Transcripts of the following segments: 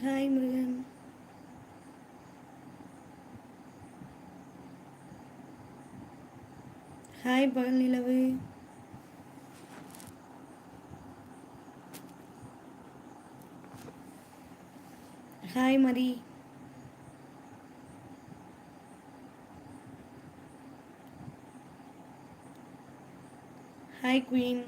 Hi Murugan hi பகல் நிலவு hi Mari hi queen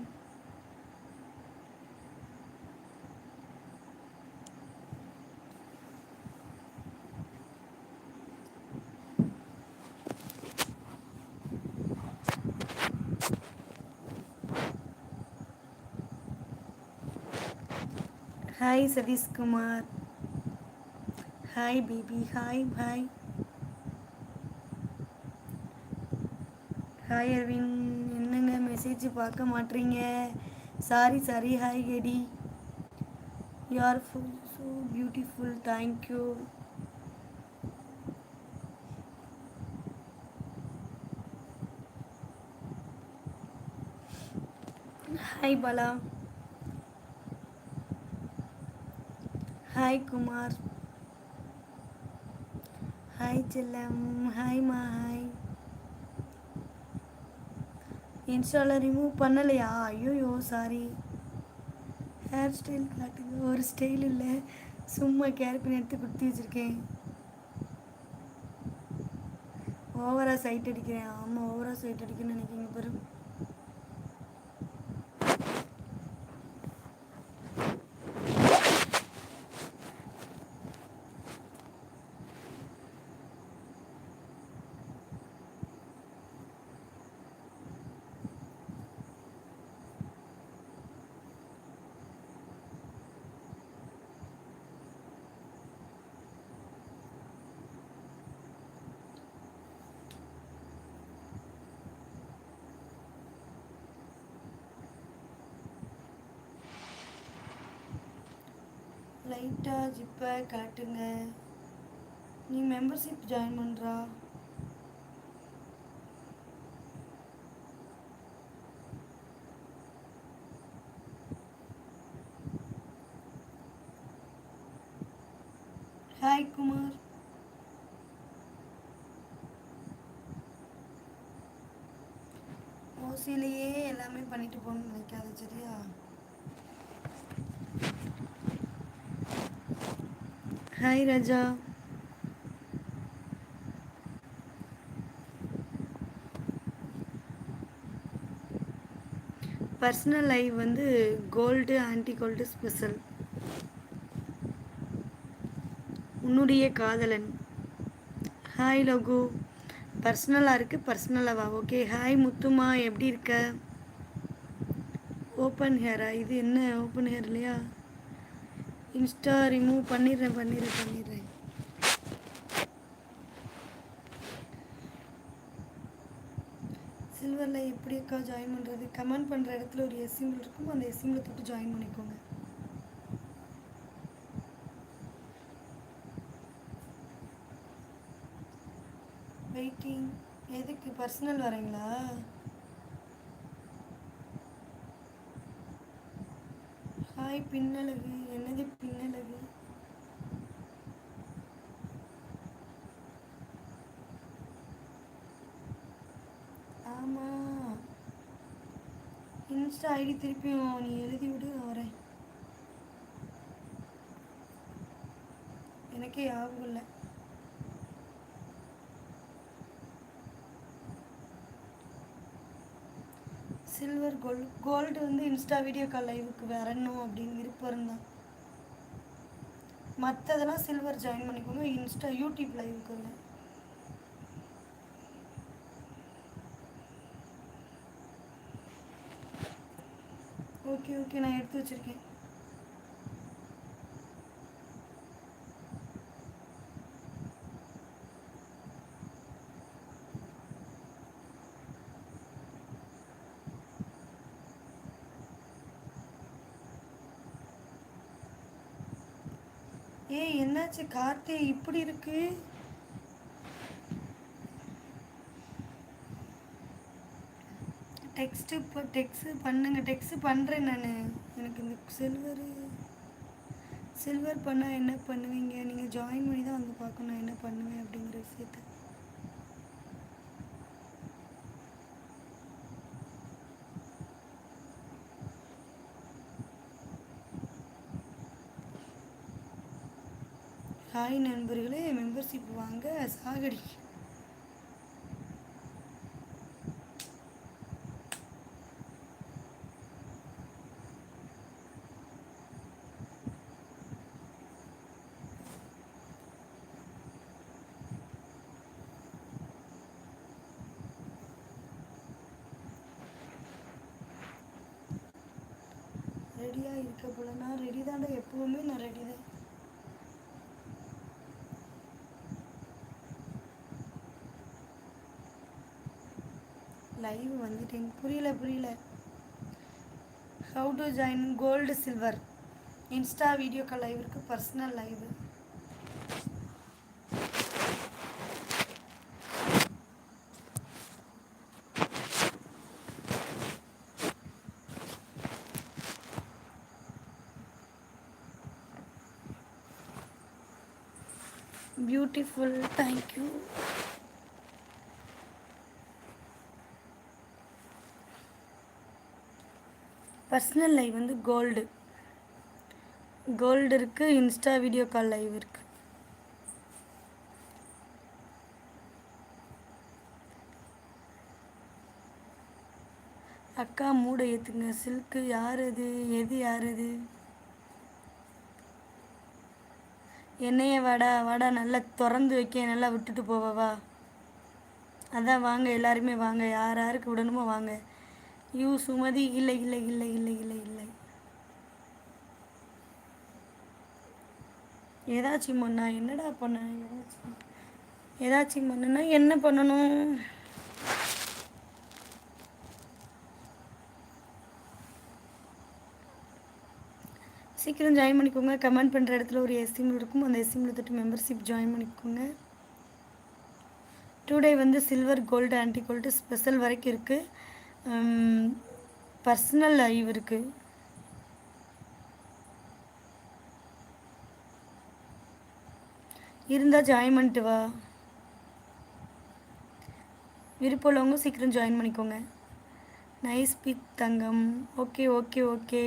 hi Sathishkumar hi baby hi hi hi Aravin என்னங்க message பார்க்க மாட்டீங்க sorry sorry hi கெடி you are full so beautiful thank you hi Bala hi Kumar hi செல்லம் hi மா hi இன்ஸ்டாவில் remove பண்ணலையா? ஐயோயோ sorry hair style காட்டுங்க. ஒரு ஸ்டைல் இல்லை. சும்மா கேர் பண்ணி எடுத்து குத்தி வச்சுருக்கேன். ஓவராக சைட் அடிக்கிறேன். ஆமாம் ஓவராக சைட் அடிக்கணும்னு நினைக்கிங்க பாரு. லைட்டாக ஜிப்பை காட்டுங்க. நீ மெம்பர்ஷிப் ஜாயின் பண்ணுறா ஹாய் குமார் ஓசிலேயே எல்லாமே பண்ணிட்டு போகணும்னு நினைக்காத சரியா? ஹாய் ராஜா பர்சனல் லைவ் வந்து கோல்டு ஆன்டி கோல்டு ஸ்பெஷல் உன்னுடைய காதலன். ஹாய் லகு. பர்சனலாக இருக்குது பர்சனலாவா ஓகே ஹாய் முத்துமா. எப்படி இருக்க? ஓப்பன் ஹேரா இது என்ன ஓப்பன் ஹேர் இல்லையா? இன்ஸ்டா ரிமூவ் பண்ணிடுறேன் பண்ணிடுறேன் பண்ணிடுறேன். சில்வரில் எப்படி அக்கா ஜாயின் பண்ணுறது கமெண்ட் பண்ணுற இடத்துல ஒரு எஸ் சிம்பிள் இருக்கும். அந்த எஸ் சிம்பிளை தொட்டு ஜாயின் பண்ணிக்கோங்க. வெயிட்டிங் எதுக்கு? பர்சனல் வரீங்களா? ஹாய் பின்னழகு ஆமாம் இன்ஸ்டா ஐடி திருப்பியும் நீ எழுதி விடு நான் வரேன். எனக்கே ஞாபகம் இல்லை. சில்வர் கோல்டு கோல்டு வந்து இன்ஸ்டா வீடியோ கால் லைவுக்கு வரணும் அப்படின்னு விருப்பம் இருந்தான் மற்றதெல்லாம் சில்வர் ஜாயின் பண்ணிக்கோங்க இன்ஸ்டா யூடியூப் லைவுக்கு இல்லை ஓகே ஓகே நான் எடுத்து வச்சுருக்கேன். ஏய் என்னாச்சு? கார்த்தி இப்படி இருக்கு? டெக்ஸ்ட்டு இப்போ டெக்ஸ்ட் பண்ணுங்கள் டெக்ஸ்ட் பண்ணுறேன் நான். எனக்கு இந்த சில்வரு சில்வர் பண்ணால் என்ன பண்ணுவீங்க? நீங்கள் ஜாயின் பண்ணி தான் வந்து பார்க்கணும் நான் என்ன பண்ணுவேன் அப்படிங்கிற விஷயத்த. ஹாய் நண்பர்களே மெம்பர்ஷிப் வாங்க சாகடி ரெடியாக இருக்க போல நான் ரெடி தான்டா எப்பவுமே நான் ரெடி தான். லைவ் வந்துட்டேன். புரியல புரியல. How to join gold silver insta video call live இருக்குது personal live beautiful thank you personal live வந்து கோல்டு கோல்டு இருக்குது இன்ஸ்டா வீடியோ கால் லைவ் இருக்குது அக்கா மூடை ஏற்றுங்க சில்க்கு யார் அது? எது யார் அது? என்னைய வாடா வாடா நல்லா திறந்து வைக்க நல்லா விட்டுட்டு போவவா அதான் வாங்க எல்லாருமே வாங்க. யார் யாருக்கு விடணுமோ வாங்க. யூ சுமதி இல்லை இல்லை இல்லை இல்லை இல்லை இல்லை. ஏதாச்சும் பண்ணா என்னடா பண்ண? ஏதாச்சும் ஏதாச்சும் பண்ணுன்னா என்ன பண்ணணும்? சீக்கிரம் ஜாயின் பண்ணிக்கோங்க. கமெண்ட் பண்ணுற இடத்துல ஒரு எஸ்டிமில் இருக்கும். அந்த எஸ்டிமில் தொட்டு மெம்பர்ஷிப் ஜாயின் பண்ணிக்கோங்க. டூ டே வந்து silver gold anti gold special வரைக்கும் இருக்குது பர்சனல் லைவ் இருக்குது இருந்தால் ஜாயின் பண்ணிட்டு வா. விருப்பம் உள்ளவங்க சீக்கிரம் ஜாயின் பண்ணிக்கோங்க. நைஸ் பிக் தங்கம். ஓகே ஓகே ஓகே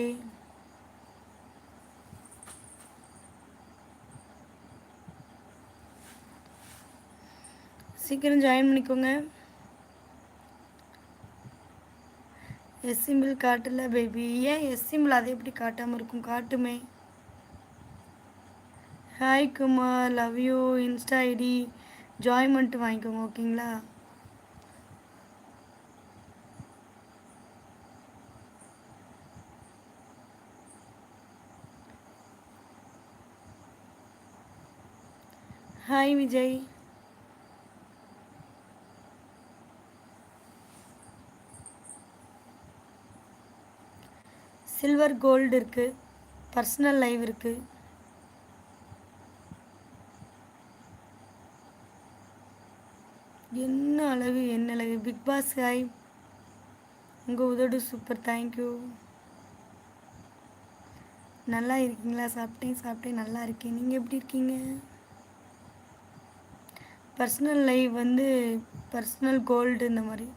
சீக்கிரம் ஜாயின் பண்ணிக்கோங்க. எஸ் சிம்பிள் காட்டல பேபி ஏன் எஸ் சிம்பிள் அதை எப்படி காட்டாமல் இருக்கும்? காட்டுமே. Hi Kumar love you insta ID ஜாயின்மெண்ட் வாங்கிக்கோங்க ஓகேங்களா? ஹாய் விஜய். சில்வர் கோல்டு இருக்குது பர்சனல் லைவ் இருக்குது என்ன அழகு என்ன அழகு. பிக் பாஸ் ஹாய் உங்கள் உதடு சூப்பர் தேங்க்யூ நல்லா இருக்கீங்களா? சாப்பிட்டேன் சாப்பிட்டேன். நல்லா இருக்கேன். நீங்கள் எப்படி இருக்கீங்க? பர்சனல் லைவ் வந்து பர்சனல் கோல்டு இந்த மாதிரி.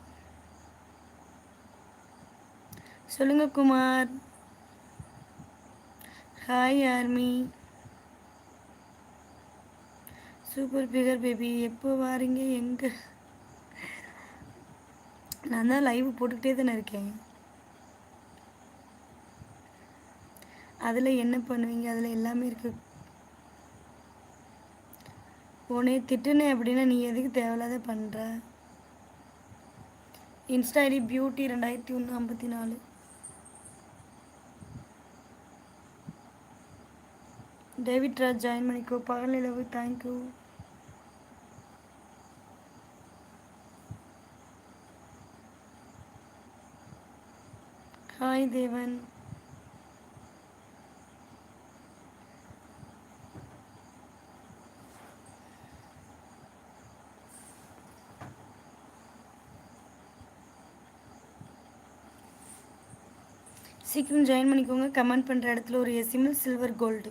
சொல்லுங்கள் Kumar. Hi army super figure baby எப்போ வாரீங்க? எங்கே? நான் தான் லைவ் போட்டுக்கிட்டே தானே இருக்கேன். அதில் என்ன பண்ணுவீங்க? அதில் எல்லாமே இருக்கு. உனே திட்டுனேன் அப்படின்னா நீ எதுக்கு தேவையில்லாத பண்ணுற இன்ஸ்டா ஐடி பியூட்டி ரெண்டாயிரத்தி ஒன்று ஐம்பத்தி நாலு. டேவிட் ராஜ் ஜாயின் பண்ணிக்கோ. பகல் நிலவு தேங்க்யூ ஹாய் தேவன். சீக்கிரம் ஜாயின் பண்ணிக்கோங்க. கமெண்ட் பண்ணுற இடத்துல ஒரு எசிமல் சில்வர் கோல்டு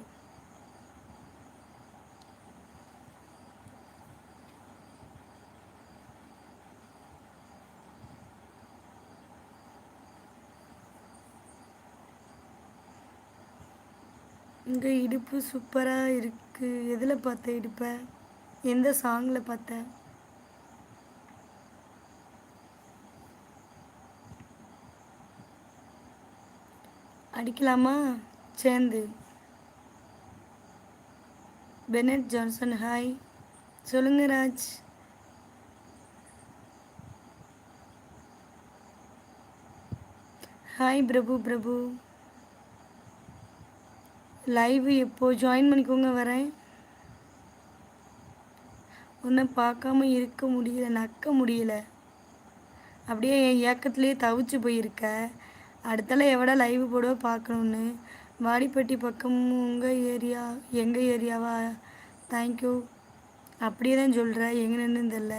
இங்கே இடுப்பு சூப்பராக இருக்குது எதில் பார்த்த இடுப்பை? எந்த சாங்கில் பார்த்த? அடிக்கலாமா? சேர்ந்து. பெனட் ஜான்சன் ஹாய் சொல்லுங்க ராஜ். ஹாய் பிரபு பிரபு. லைவ் எப்போ? ஜாயின் பண்ணிக்கோங்க வரேன். ஒன்றும் பார்க்காம இருக்க முடியல நக்க முடியல. அப்படியே என் ஏக்கத்துலேயே தவிச்சு போயிருக்க. அடுத்தால எவ்வளோ லைவ் போடுவோ பார்க்கணுன்னு வாடிப்பட்டி பக்கம் உங்கள் ஏரியா எங்கள் ஏரியாவா? தேங்க்யூ அப்படியே தான் சொல்கிற எங்கே நின்று தெரில.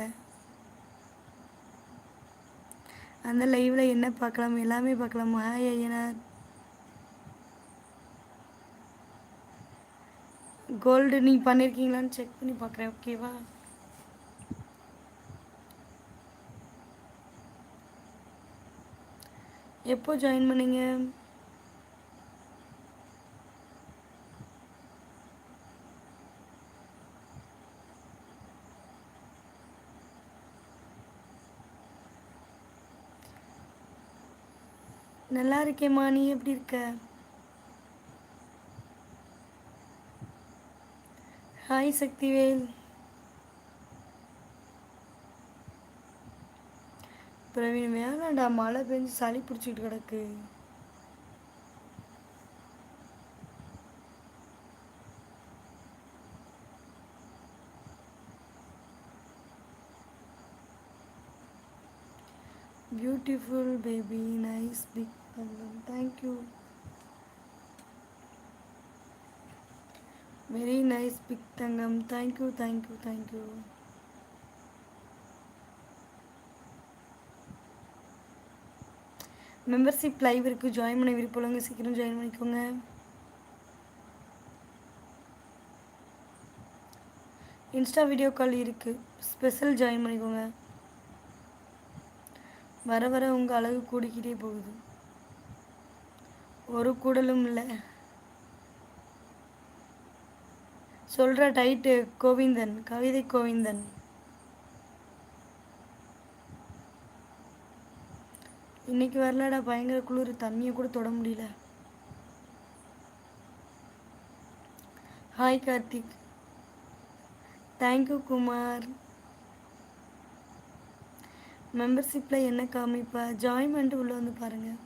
அந்த லைவில் என்ன பார்க்கலாம்? எல்லாமே பார்க்கலாமா? ஏன்னா கோல்டு நீ பண்ணியிருக்கீங்களான்னு செக் பண்ணி பார்க்குறேன் ஓகேவா எப்போ ஜாயின் பண்ணீங்க? நல்லா இருக்கேம்மா நீ எப்படி இருக்க? ஹாய் சக்திவேல் பிரவீன் வேணாண்டா மழை பெஞ்சு சளி பிடிச்சிக்கிட்டு கிடக்கு beautiful baby nice pic Thangam thank you very nice pic Thangam thank you thank you thank you membership live இருக்குது ஜாயின் பண்ண விருப்பம் சீக்கிரம் ஜாயின் பண்ணிக்கோங்க. இன்ஸ்டா வீடியோ கால் இருக்குது ஸ்பெஷல் ஜாயின் பண்ணிக்கோங்க. வர வர உங்கள் அழகு கூடிக்கிட்டே போகுது. ஒரு கூடலும் இல்லை. சொல்கிற டைட்டு கோவிந்தன் கவிதை கோவிந்தன். இன்னைக்கு வரலடா பயங்கர குளிர் தண்ணியை கூட தொட முடியல. Hi Karthik. Thank you Kumar. மெம்பர்ஷிப்பில் என்ன காமிப்பா? ஜாயின் பண்ணிட்டு உள்ளே வந்து பாருங்கள்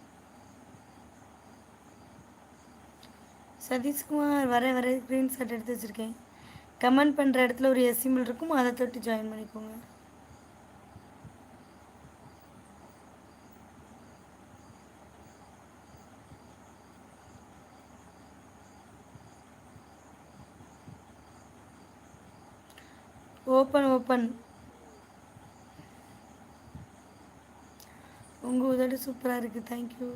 சதீஷ்குமார் வர வர ஸ்க்ரீன்ஷாட் எடுத்து வச்சுருக்கேன். கமெண்ட் பண்ணுற இடத்துல ஒரு எஸ்சிம்பிள் இருக்கும் அதை தொட்டு ஜாயின் பண்ணிக்கோங்க. ஓப்பன் ஓப்பன் உங்கள் உதடு சூப்பராக இருக்குது தேங்க்யூ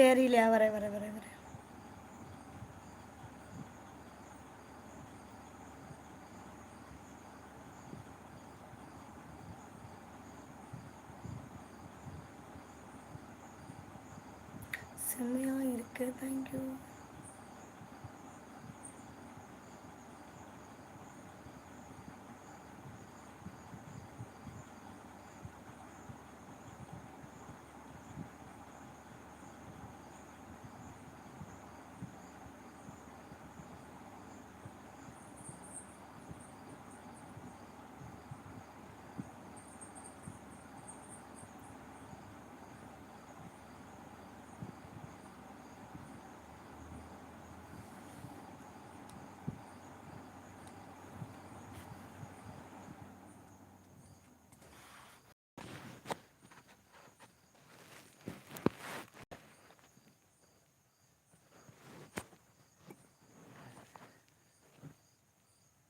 சரி இல்லையா வரேன் வரேன் வரேன் வரேன் செம்மையாக இருக்கு தேங்க்யூ